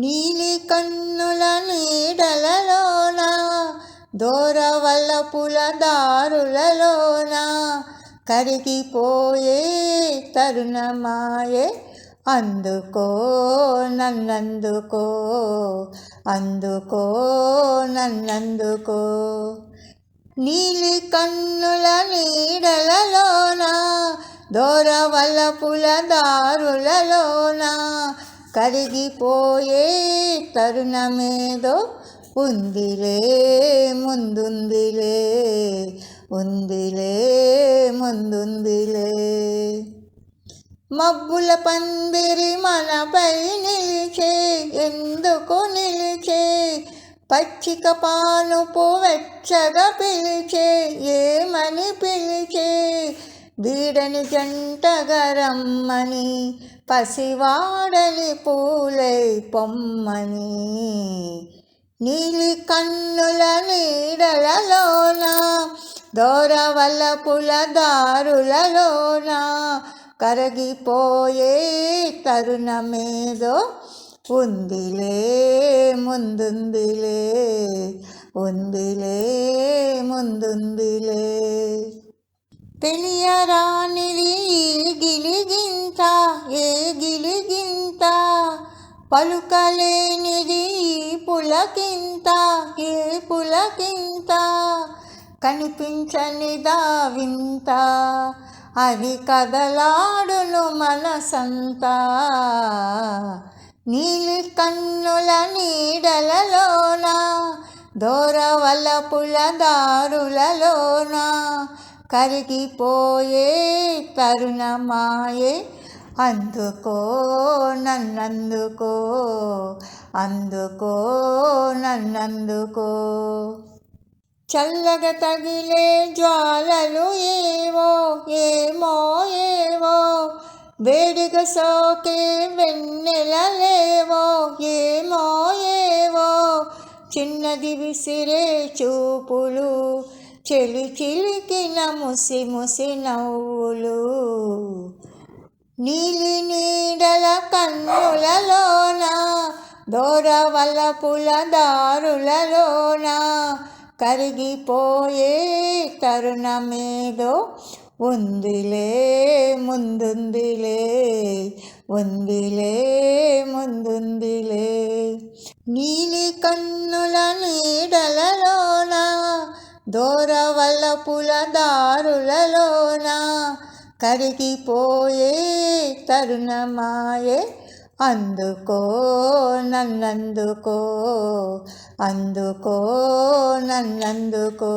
నీలి కన్నుల నీడలలోన దోరవల్లపుల దారులలోన కరిగిపోయే తరుణమాయే అందుకో నన్నందుకో అందుకో నన్నందుకో. నీలి కన్నుల నీడలలోన దోరవల్లపుల దారులలోన కరిగిపోయే తరుణమేదో ఉందిలే ముందుందిలే ఉందిలే ముందుందిలే. మబ్బుల పందిరి మనపై నిలిచే ఎందుకు నిలిచే? పచ్చిక పానుపు వెచ్చగా పిలిచే ఏమని పిలిచే? వీడని జంటగరమ్మని పసివాడని పూలై పొమ్మని. నీలి కన్నుల నీడలలోన దోరవల్లపుల దారులలోన కరగిపోయే తరుణమేదో ఉందిలే ముందుందిలే ఉందిలే ముందుందిలే. తెలియరానిది ఈ గిలిగింత ఏ గిలిగింత? పలుకలేనిది ఈ పులకింత ఏ పులకింత? కనిపించనిదా వింత అది కదలాడును మనసంతా. నీలి కన్నుల నీడలలోన దోరవలపుల దారులలోనా కరిగిపోయే తరుణమాయే. అందుకో నన్నందుకో అందుకో నన్నందుకో. చల్లగ తగిలే జ్వాలలు ఏవో ఏమో ఏవో. వేడిగ సోకే వెన్నెలలేవో ఏమో ఏవో. చిన్నది విసిరే చూపులు చెలి చిలికిన ముసి ముసి నవ్వులు. నీలి నీడల కన్నులలోన దూరవల్లపుల దారులలోన కరిగిపోయే తరుణమేదో ఉందిలే ముందుందిలే ఉందిలే ముందుందిలే. నీలి కన్ను దోరవల్లపుల దారులలోన కరిగిపోయే తరుణమాయే. అందుకో నన్నందుకో అందుకో నన్నందుకో.